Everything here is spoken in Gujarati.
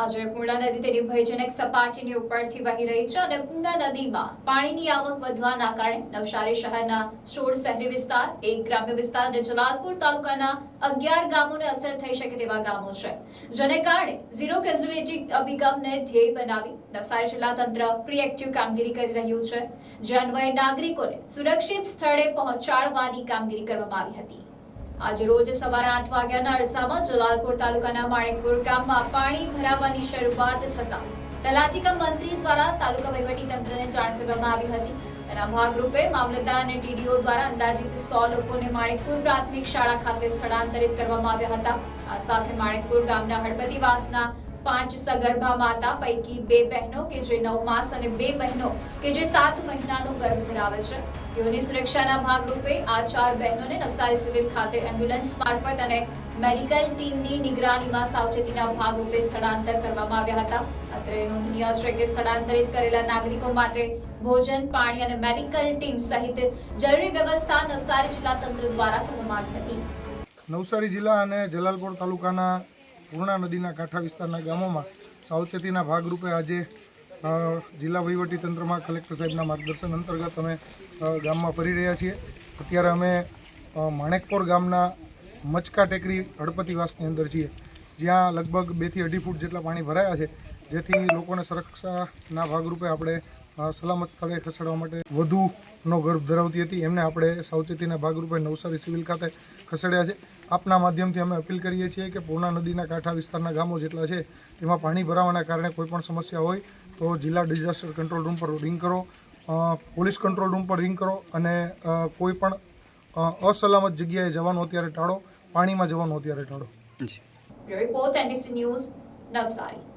આજે પૂર્ણા નદી તેની ભયજનક સપાટીની ઉપરથી વહી રહી છે અને પૂર્ણા નદીમાં પાણીની આવક વધવાના કારણે નવસારી શહેરના સોળ શહેરી વિસ્તાર, એક ગ્રામ્ય વિસ્તાર અને જલાલપુર તાલુકાના અગિયાર ગામોને અસર થઈ શકે તેવા ગામો છે. જેને કારણે ઝીરો કેઝ્યુલિટી અભિગમને ધ્યેય બનાવી નવસારી જિલ્લા તંત્ર પ્રિએક્ટિવ કામગીરી કરી રહ્યું છે. જે અન્વયે નાગરિકોને સુરક્ષિત સ્થળે પહોંચાડવાની કામગીરી કરવામાં આવી હતી. આજે રોજ સવારે આઠ વાગ્યાના અરસામાં જલાલપુર તાલુકાના માણેકપુર ગામમાં પાણી ભરાવાની શરૂઆત થતા તલાટી મંત્રી દ્વારા તાલુકા વહીવટી તંત્રને જાણ કરવામાં આવી હતી. એના ભાગરૂપે મામલતદાર અને ટીડીઓ દ્વારા અંદાજિત સો લોકોને માણેકપુર પ્રાથમિક શાળા ખાતે સ્થળાંતરિત કરવામાં આવ્યા હતા. આ સાથે માણેકપુર ગામના હળપતિવાસના પાંચ સગર્ભા માતા પૈકી બે બહેનો કે જે નવ માસ અને બે બહેનો કે જે સાત મહિનાનો ગર્ભ ધરાવે છે. તેઓની સુરક્ષાના ભાગરૂપે આ ચાર બહેનોને નવસારી સિવિલ ખાતે એમ્બ્યુલન્સ મારફત અને મેડિકલ ટીમની નિગરાનીમાં સાવચેતીના ભાગરૂપે સ્થળાંતર કરવામાં આવ્યા હતા. અત્રે નોંધનીય છે કે સ્થળાંતરિત કરેલા નાગરિકો માટે ભોજન, પાણી અને મેડિકલ ટીમ સહિત જરૂરી વ્યવસ્થા નવસારી જિલ્લા તંત્ર દ્વારા કરવામાં આવી હતી. નવસારી જિલ્લા અને જલાલપોર તાલુકાના પૂર્ણા નદીના કાંઠા વિસ્તારના ગામોમાં સાવચેતીના ભાગરૂપે આજે જિલ્લા તંત્રમાં કલેક્ટર સાહેબના માર્ગદર્શન અંતર્ગત અમે ગામમાં ફરી રહ્યા છીએ. અત્યારે અમે માણેકપોર ગામના મચકા ટેકરી હળપતિવાસની અંદર છીએ. જ્યાં લગભગ બેથી અઢી ફૂટ જેટલા પાણી ભરાયા છે, જેથી લોકોને સુરક્ષાના ભાગરૂપે આપણે સલામત સ્થળે ખસેડવા માટે વધુનો ગર્ભ ધરાવતી હતી. એમને આપણે સાવચેતીના ભાગરૂપે નવસારી સિવિલ ખાતે ખસેડ્યા છે. આપના માધ્યમથી અમે અપીલ કરીએ છીએ કે પૂર્ણા નદીના કાંઠા વિસ્તારના ગામો જેટલા છે તેમાં પાણી ભરાવાના કારણે કોઈપણ સમસ્યા હોય તો જિલ્લા ડિઝાસ્ટર કંટ્રોલ રૂમ પર રિંગ કરો પોલીસ કંટ્રોલ રૂમ પર રિંગ કરો અને કોઈપણ કોઈ પણ અસલામત જગ્યાએ જવાનું અત્યારે ટાળો પાણીમાં જવાનું અત્યારે ટાળો. Report NDC news Navsari